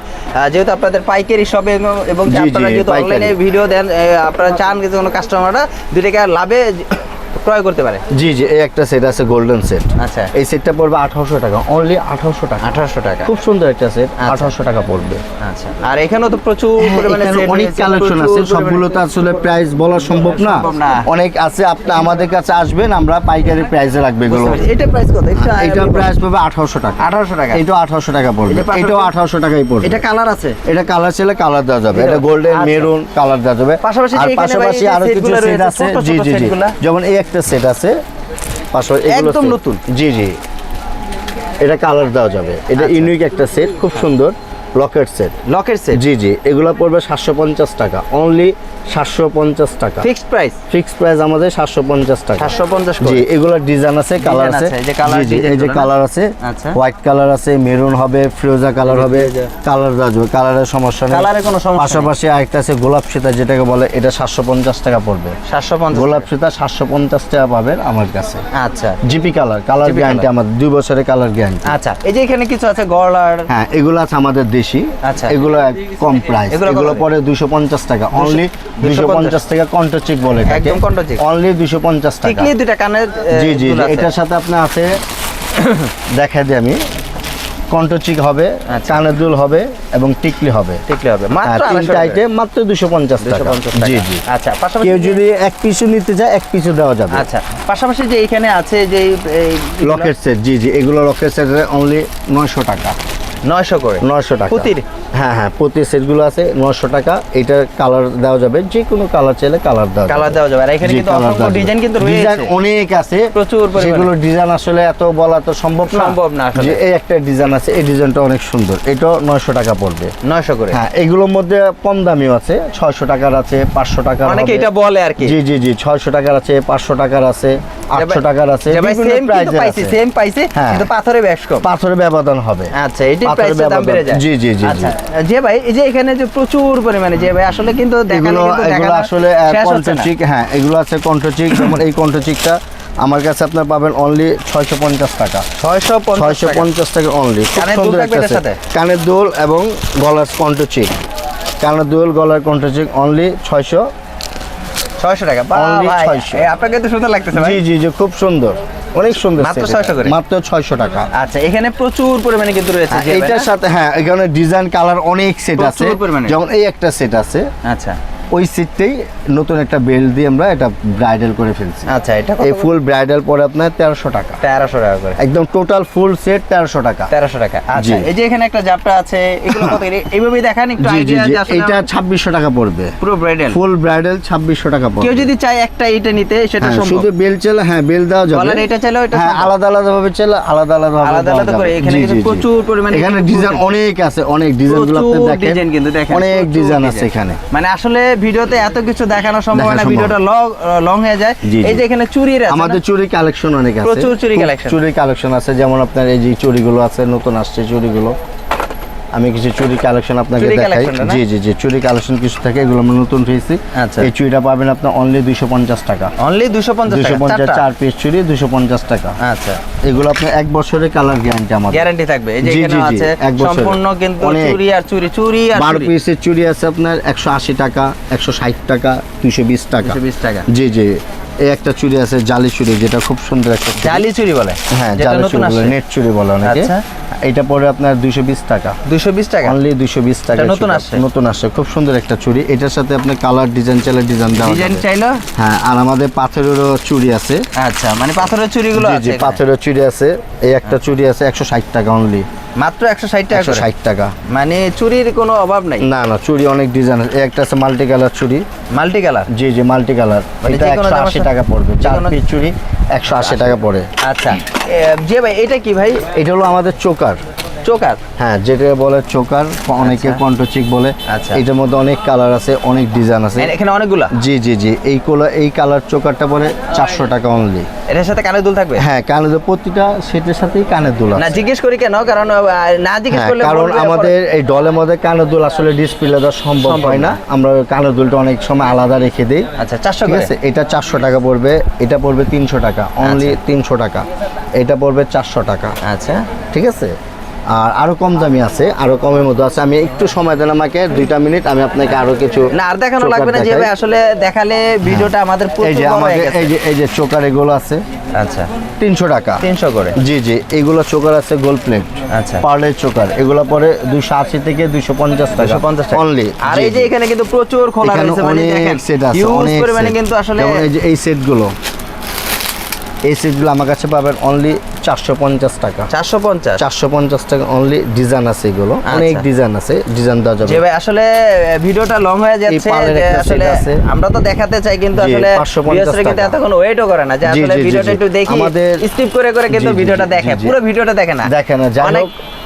যেহেতু আপনাদের পাইকারি সব এবং আপনারা যেহেতু অনলাইনে ভিডিও দেন আপনারা চান যে কোনো কাস্টমাররা দুটাকে টাকা লাভে ক্রয় করতে পারে? জি জি এই একটা সেট আছে গোল্ডেন সেট আচ্ছা। এই সেটটা পড়বে আঠারোশো টাকা অনলি আঠারোশো টাকা। আঠারোশো টাকা। খুব সুন্দর একটা সেট আচ্ছা। আঠারোশো টাকা পড়বে। আচ্ছা। আর এখানেও তো প্রচুর পরিমাণে অনেক কালেকশন আছে সবগুলো তো আসলে প্রাইস বলা সম্ভব না। অনেক আছে আপনি আমাদের কাছে আসবেন আমরা পাইকারি প্রাইসে রাখব এগুলো। এটা প্রাইস কত? এটা এটা প্রাইস পাবে আঠারোশো টাকা। আঠারোশো টাকা। এটাও আঠারোশো টাকা পড়বে। এটাও আঠারোশো টাকাই পড়বে। এটা কালার আছে? এটা কালার ছিল কালার দেওয়া যাবে। এটা গোল্ডেন। মেরুন কালার দেওয়া যাবে। পাশাপাশি আর পাশাপাশি আরও কিছু সেট আছে জি জি জি। যেমন এই একটা সেট আছে এগুলো একদম নতুন। জি জি এটা কালার দেওয়া যাবে এটা আচ্ছা। ইউনিক একটা সেট খুব সুন্দর লকেট সেট। লকের সেট? জি জি এগুলো পড়বে সাতশো পঞ্চাশ টাকা। অনলি সাতশো পঞ্চাশ টাকা। Fixed price? ফিক্সড প্রাইস আমাদের সাতশো পঞ্চাশ টাকা। 750 করে। জি এগুলোর ডিজাইন আছে কালার আছে। এই যে জি, জি, এই যে কালার আছে। আচ্ছা। হোয়াইট কালার আছে মেরুন হবে ফিরোজা কালার হবে কালার আসবে কালারের সমস্যা নেই। এ কোনো সমস্যা পাশাপাশি আরেকটা আছে গোলাপ সীতা যেটাকে বলে এটা সাতশো পঞ্চাশ টাকা পড়বে। সাতশো পঞ্চাশ গোলাপ সীতা সাতশো পঞ্চাশ টাকা পাবেন আমার কাছে। আচ্ছা। জিপি কালার কালার গ্যারান্টি আমাদের দুই বছরের কালার গ্যারান্টি আচ্ছা এই যে এখানে কিছু আছে গলার? হ্যাঁ এগুলো আছে আমাদের দেশি আচ্ছা। এগুলো কম প্রাইস এগুলো পরে দুশো পঞ্চাশ টাকা। অনলি দুশো পঞ্চাশ টাকা কন্ট্রোচিক বলে একদম কন্ট্রোচিক। অনলি দুশো পঞ্চাশ টাকা। কানের এ, জি জি। এটার সাথে আপনার আছে [coughs] দেখা দিই আমি। হবে আচ্ছা। কানের দুল হবে এবং টিকলি হবে। টিকলি হবে। মাত্র তিনটা আইটেম মাত্র দুশো পঞ্চাশ টাকা। 250 জি জি। আচ্ছা পাশাপাশি কেউ যদি এক পিসও নিতে চায় এক পিসও দেওয়া যাবে। আচ্ছা পাশাপাশি যে এখানে আছে যে লকেট সেট জি জি। এগুলো লকেট সেটের অনলি নয়শো টাকা। 900 করে নয়শো টাকা প্রতির? হ্যাঁ হ্যাঁ প্রতি সেটগুলো আছে নয়শো টাকা। এটার কালার দেওয়া যাবে যে কোনো কালার চাইলে কালার দেওয়া কালার দেওয়া যাবে। আর এখানে কিন্তু অসংখ্য ডিজাইন কিন্তু ডিজাইন অনেক আছে। প্রচুর সেগুলো ডিজাইন আসলে এত বলা তো সম্ভব না। সম্ভব না যে এই একটা ডিজাইন আছে এই ডিজাইনটা অনেক সুন্দর। নয়শো টাকা পড়বে। 900 করে। হ্যাঁ এগুলোর মধ্যে কম দামিও আছে। ছয়শো টাকার আছে পাঁচশো টাকার অনেকে এটা বলে আর কি। জি জি জি ছয়শো টাকার আছে পাঁচশো টাকার আছে আটশো টাকার আছে সেম পাইছি হ্যাঁ। কিন্তু পাথরে বেশ কম। পাথরের ব্যবধান হবে। আচ্ছা এটি প্রাইসের দাম বেড়ে যায়। জি, জি, জি, আচ্ছা। যে ভাই এই যে এখানে যে প্রচুর পরিমাণে যে ভাই আসলে কিন্তু এগুলো এগুলো আসলে কন্ট্রোচিক হ্যাঁ এগুলো আছে কন্ট্রোচিক যেমন এই কন্ট্রোচিকটা আমার কাছে আপনার পাবেন অনলি ছয়শো পঞ্চাশ টাকা। 650 ছয়শো পঞ্চাশ টাকা অনলি কানের দুল এবং গলার কন্ট্রোচিক কানের দোল গলার কন্ট্রোচিক অনলি ছয়শো 600 টাকা। বাহ, Only ভাই, 600 এই আপনাকে তো সুন্দর লাগতেছে জি জি জি খুব সুন্দর। অনেক সুন্দর মাত্র 600 করে? মাত্র ছয়শো টাকা। আচ্ছা এখানে প্রচুর পরিমাণে কিন্তু রয়েছে হ্যাঁ, এইটার সাথে হ্যাঁ এখানে ডিজাইন কালার অনেক সেট আছে। যেমন এই একটা সেট আছে। আচ্ছা। ওই সেটটাই নতুন একটা বেল্ট দিয়ে আমরা এটা ব্রাইডাল করে ফেলছি। আচ্ছা এটা এই ফুল ব্রাইডাল পরে আপনার তেরোশো টাকা। 1300 টাকা করে। একদম টোটাল ফুল সেট তেরোশো টাকা। 1300 টাকা। আচ্ছা এই যে এখানে একটা জাপটা আছে এগুলো কত? এইভাবে দেখান একটু আইডিয়া এটা ছাব্বিশশো টাকা পড়বে। পুরো ব্রাইডাল ফুল ব্রাইডাল ছাব্বিশশো টাকা পড়বে। কেউ যদি চায় একটা এটা নিতে সেটা হ্যাঁ, সম্ভব। শুধু বেল চাইলে হ্যাঁ বেল দেওয়া যাবে। গলার এটা চাইলেও এটা হ্যাঁ আলাদা আলাদা ভাবে চাইলে আলাদা আলাদা ভাবে আলাদা আলাদা করে এখানে কিন্তু। প্রচুর পরিমাণে এখানে ডিজাইন অনেক আছে অনেক ডিজাইনগুলো আপনি দেখেন। ডিজাইন কিন্তু দেখেন অনেক ডিজাইন আছে এখানে। মানে আসলে ভিডিওতে এত কিছু দেখানো সম্ভব হয় না। ভিডিওটা লং লং হয়ে যায়। এই যে এখানে চুরির আছে আমাদের? চুরি কালেকশন অনেক আছে। প্রচুর চুরি কালেকশন চুরি কালেকশন আছে। যেমন আপনার এই যে চুরিগুলো আছে নতুন আসছে চুড়িগুলো আমি কিছু চুরি কালেকশন আপনাকে দেখাই? জি জি জি চুরি কালেকশন কিছু থাকে এগুলো আমরা নতুন পেয়েছি। আচ্ছা। এই চুড়িটা পাবেন আপনার অনলি দুইশো পঞ্চাশ টাকা। অনলি 250 দুইশো টাকা? পঞ্চাশ চারটা? চার পিস চুড়ি দুইশো পঞ্চাশ টাকা। আচ্ছা। এগুলো আপনার এক বছরের কালার গ্যারান্টি আমাদের। গ্যারান্টি থাকবে। এই যে এখানে আছে। সম্পূর্ণ কিন্তু। চুরি আর চুরি চুরি আর বারো চুরি। পিসের চুড়ি আছে আপনার একশো আশি টাকা একশো ষাট টাকা দুইশো বিশ টাকা। 220 টাকা। জি জি। এই একটা চুড়ি আছে জালি চুড়ি যেটা খুব সুন্দর একটা জালি চুরি বলে? হ্যাঁ জালি চুড়ি বলে নেট চুড়ি বলে অনেকে। আচ্ছা। এটা পড়ে আপনার দুইশো বিশ টাকা। 220 টাকা? অনলি দুইশো বিশ টাকা নতুন। আসছে? নতুন আসছে খুব সুন্দর একটা চুড়ি। এটার সাথে আপনি কালার ডিজাইন চাইলে ডিজাইন দেওয়া ডিজাইন চাইলো? হ্যাঁ আর আমাদের পাথরেরও চুড়ি আছে। আচ্ছা মানে পাথরের চুরিগুলো আছে জি পাথরের চুড়ি আছে। এই একটা চুড়ি আছে একশো ষাট টাকা অনলি মাত্র 160 টাকা একশো ষাট টাকা। মানে চুরির কোনো অভাব নাই? না না চুরি অনেক ডিজাইন আছে। একটা আছে মাল্টি কালার চুরি। মাল্টি কালার জি জি মাল্টি কালার মানে এটা একশো আশি টাকা পড়বে। চার পিস চুরি একশো আশি টাকা পড়ে। আচ্ছা। যে ভাই এটা কি ভাই? এটা হলো আমাদের চোকার। চোকার? হ্যাঁ যেটা বলে চোকার অনেকে আচ্ছা। কন্ট্রোচিক বলে। আচ্ছা। এটার মধ্যে অনেক কালার আছে অনেক ডিজাইন আছে। এখানে অনেকগুলা? জি জি জি। এই কোলা এই কালার চোকারটা পরে চারশো টাকা অনলি এটার সাথে কানের দুল থাকবে? হ্যাঁ কানের দুল প্রতিটা সেটের সাথেই কানের দুল না জিজ্ঞেস করি কেন? কারণ না জিজ্ঞেস হ্যাঁ, করলে কারণ আমাদের এই ডলের মধ্যে কানের দুল আসলে ডিসপ্লে দেওয়া সম্ভব হয় না। আমরা কানের দুলটা অনেক সময় আলাদা রেখে দিই। আচ্ছা 400 ঠিক আছে? এটা চারশো টাকা পড়বে এটা পড়বে তিনশো টাকা। অনলি তিনশো টাকা। এটা পড়বে চারশো টাকা। আচ্ছা। ঠিক আছে? আর আরও কম দামি আছে আরও কমের মধ্যে আছে। আমি একটু সময় দেন আমাকে দুইটা মিনিট আমি আপনাকে আরও কিছু না আর দেখানো লাগবে না যে আসলে দেখালে ভিডিওটা আমাদের এই যে আমাদের এই যে এই যে চোকার এগুলো আছে আচ্ছা। তিনশো টাকা। 300 করে। জি জি এগুলো চোকার আছে গোল প্লেট। আচ্ছা। পার্লের চোকার এগুলো পরে দুইশো আশি থেকে দুইশো পঞ্চাশ টাকা। 250 টাকা। অনলি আর এই যে এখানে কিন্তু প্রচুর খোলা রয়েছে মানে অনেক দেখেন সেট আছে অনেক। কিন্তু আসলে এই যে এই সেটগুলো এই সেটগুলো আমার কাছে পাবেন অনলি চারশো পঞ্চাশ টাকা। চারশো পঞ্চাশ? চারশো পঞ্চাশ টাকা অনলি ডিজাইন আছে এগুলো। অনেক আচ্ছা। ডিজাইন আছে ডিজাইন দেওয়া যাবে। ভাই আসলে ভিডিওটা লং হয়ে যাচ্ছে আসলে আমরা তো দেখাতে চাই কিন্তু আসলে 550 ভিউয়ার্সরা কিন্তু। এতক্ষণ ওয়েটও করে না যে আসলে ভিডিওটা একটু দেখি আমাদের- স্কিপ করে করে কিন্তু ভিডিওটা দেখে। পুরো ভিডিওটা দেখে না। দেখে না অনেক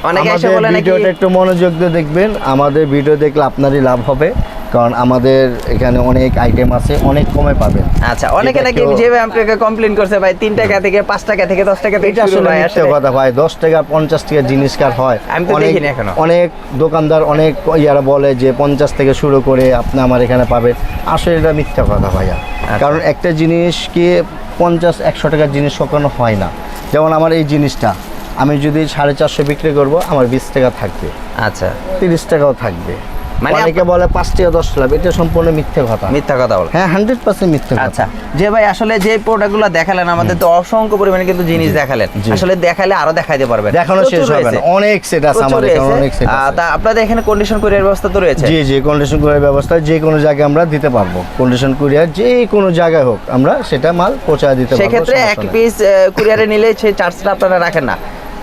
অনেকে এসে বলে নাকি ভিডিওটা একটু মনোযোগ দিয়ে দেখবেন আমাদের ভিডিও দেখলে আপনারই লাভ হবে। কারণ আমাদের এখানে অনেক আইটেম আছে অনেক কমে পাবেন। আচ্ছা অনেকে নাকি যেভাবে আপনাকে কমপ্লেন করছে ভাই তিন টাকা থেকে পাঁচ টাকা থেকে দশ টাকা থেকে আসলে মিথ্যে কথা ভাই দশ টাকা পঞ্চাশ টাকা জিনিস কার হয়? আমি তো অনেক- দেখিনি এখনও। অনেক দোকানদার অনেক ইয়ারা বলে যে পঞ্চাশ থেকে শুরু করে আপনি আমার এখানে পাবেন। আসলে এটা মিথ্যা কথা ভাইয়া। আচ্ছা। কারণ একটা জিনিস কি পঞ্চাশ একশো টাকার জিনিস কখনো হয় না। যেমন আমার এই জিনিসটা আমি যদি সাড়ে চারশো বিক্রি করব আমার বিশ টাকা থাকবে। আচ্ছা। তিরিশ টাকাও থাকবে। মানে অনেকে বলে পাঁচ টাকা দশ লাভ এটা সম্পূর্ণ মিথ্যে কথা। মিথ্যা কথা বল। হ্যাঁ হান্ড্রেড পার্সেন্ট মিথ্যে আচ্ছা যে ভাই আসলে যে প্রোডাক্টগুলো দেখালেন আমাদের তো অসংখ্য পরিমাণে কিন্তু জিনিস দেখালেন। আসলে দেখালে আরও দেখাইতে পারবেন। দেখানো শেষ হবে না। অনেক সেট আছে আমার এখানে অনেক সেট আছে। তা আপনাদের এখানে কন্ডিশন কুরিয়ার ব্যবস্থা তো রয়েছে? জি জি কন্ডিশন কুরিয়ার ব্যবস্থা যে কোনো জায়গায় আমরা দিতে পারব। কন্ডিশন কুরিয়ার যে কোনো জায়গায় হোক আমরা সেটা মাল পৌঁছায় দিতে পারব সেক্ষেত্রে এক। পিস কুরিয়ারে নিলে সেই চার্জটা আপনারা রাখেন না।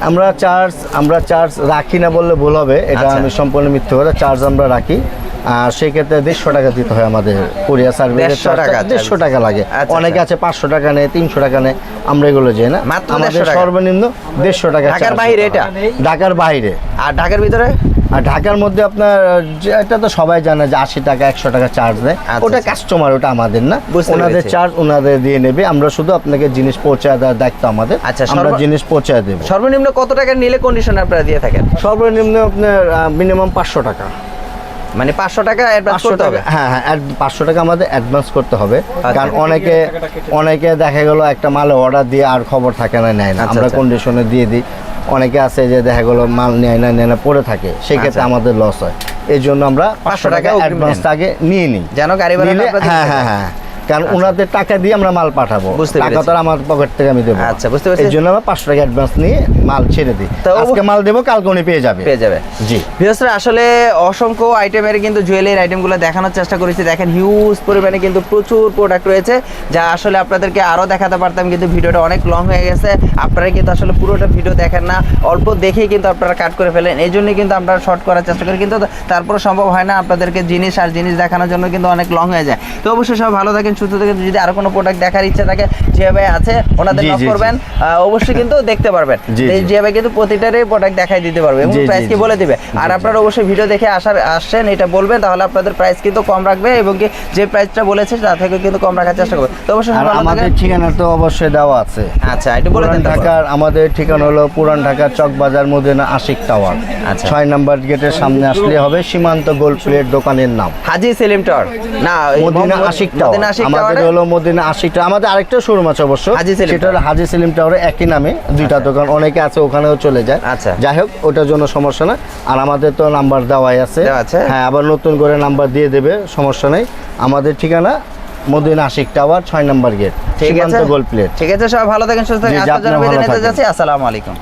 আমরা চার্জ আমরা চার্জ রাখি না বললে ভুল হবে এটা আচ্ছা। আমি সম্পূর্ণ মিথ্যে কথা চার্জ আমরা রাখি আর সেক্ষেত্রে দেড়শো টাকা দিতে হয় আমাদের 150 টাকা দেড়শো টাকা লাগে। আচ্ছা, অনেকে আচ্ছা। আছে পাঁচশো টাকা নেয় তিনশো টাকা নেয় আমরা এগুলো যাই না। আমাদের সর্বনিম্ন দেড়শো টাকা ঢাকার বাইরে এটা? ঢাকার বাইরে। আর ঢাকার ভিতরে? আর ঢাকার মধ্যে আপনার এটা তো সবাই জানে যে আশি টাকা একশো টাকা চার্জ দেয়। আচ্ছা, ওটা আচ্ছা। কাস্টমার ওটা আমাদের না। ওনাদের চার্জ ওনাদের দিয়ে নেবে। আমরা শুধু আপনাকে জিনিস পৌঁছায় দেওয়ার দায়িত্ব আমাদের। আচ্ছা, আমরা জিনিস পৌঁছায় দেবো। সর্বনিম্ন কত টাকা নিলে কন্ডিশন আপনারা দিয়ে থাকেন? সর্বনিম্ন আপনার মিনিমাম পাঁচশো টাকা। মানে পাঁচশো টাকা অ্যাডভান্স করতে হবে? হ্যাঁ হ্যাঁ পাঁচশো টাকা আমাদের অ্যাডভান্স করতে হবে। আচ্ছা। কারণ অনেকে অনেকে দেখা গেল একটা মালে অর্ডার দিয়ে আর খবর থাকে না নেয় না। আচ্ছা, আমরা আচ্ছা। কন্ডিশনে দিয়ে দিই। অনেকে আছে যে দেখা গেলো মাল নেয় না নেয় না পড়ে থাকে। সেক্ষেত্রে আচ্ছা। আমাদের লস হয়। এই জন্য আমরা পাঁচশো টাকা অ্যাডভান্স আগে নিয়ে নিই। যেন গাড়ি ভাড়াটা হ্যাঁ হ্যাঁ হ্যাঁ। কারণ ওনাদের টাকা দিয়ে আমরা মাল পাঠাবো। টাকা তো আমার পকেট থেকে আমি দেবো। আচ্ছা, বুঝতে পেরেছি। এই জন্য আমরা পাঁচশো টাকা অ্যাডভান্স নিয়ে মাল ছেড়ে দিই। আজকে মাল দেবো কালকে উনি পেয়ে যাবে। পেয়ে যাবে। জি। ভিউসরা আসলে অসংখ্য আইটেমের কিন্তু জুয়েলারি আইটেমগুলো দেখানোর চেষ্টা করেছি। দেখেন হিউজ পরিমাণে কিন্তু প্রচুর প্রোডাক্ট রয়েছে যা আসলে আপনাদেরকে আরও দেখাতে পারতাম কিন্তু ভিডিওটা অনেক লং হয়ে গেছে। আপনারা কিন্তু আসলে পুরোটা ভিডিও দেখেন না। অল্প দেখেই কিন্তু আপনারা কাট করে ফেলেন। এই জন্যই কিন্তু আমরা শর্ট করার চেষ্টা করি। কিন্তু তারপর সম্ভব হয় না আপনাদেরকে জিনিস আর জিনিস দেখানোর জন্য কিন্তু অনেক লং হয়ে যায়। তো অবশ্যই সবাই ভালো থাকেন সুস্থ থাকেন যদি আরও কোনো প্রোডাক্ট দেখার ইচ্ছা থাকে যেভাবে আছে ওনাদের নক। করবেন। অবশ্যই কিন্তু দেখতে পারবেন। [laughs] জি। যেভাবে কিন্তু প্রতিটারই প্রোডাক্ট দেখাই দিতে পারবে এবং প্রাইস কি বলে দিবে। আর আপনারা অবশ্যই ভিডিও দেখে আসার আসছেন এটা বলবেন তাহলে আপনাদের প্রাইস কিন্তু কম রাখবে এবং কি যে প্রাইসটা বলেছে তা থেকে কিন্তু কম রাখার চেষ্টা করবে। তো অবশ্যই আমাদের ঠিকানা তো অবশ্যই দেওয়া আছে। আচ্ছা একটু বলে দেন ঢাকার আমাদের ঠিকানা হলো পুরান ঢাকার চকবাজার মদিনা আশিক টাওয়ার। আচ্ছা। ছয় নাম্বার গেটের সামনে আসলে হবে সীমান্ত গোল্ড প্লেট দোকানের নাম। হাজি সেলিম টাওয়ার না মদিনা আশিক টাওয়ার। আশিক আমাদের হলো মদিনা আশিক টাওয়ার আমাদের আরেকটা শোরুম আছে অবশ্য। সেটা হলো হাজি সেলিম টাওয়ারে একই নামে দুইটা দোকান অনেকে আছে ওখানেও চলে যায়। আচ্ছা। যাই হোক ওটার জন্য সমস্যা না আর আমাদের তো নাম্বার দেওয়াই আছে। হ্যাঁ আবার নতুন করে নাম্বার দিয়ে দেবে সমস্যা নেই। আমাদের ঠিকানা মদিনা আশিক টাওয়ার ছয় নাম্বার গেট ঠিক আছে। Gold plate. ঠিক আছে সবাই ভালো থাকেন সুস্থ থাকেন। আসসালামু আলাইকুম।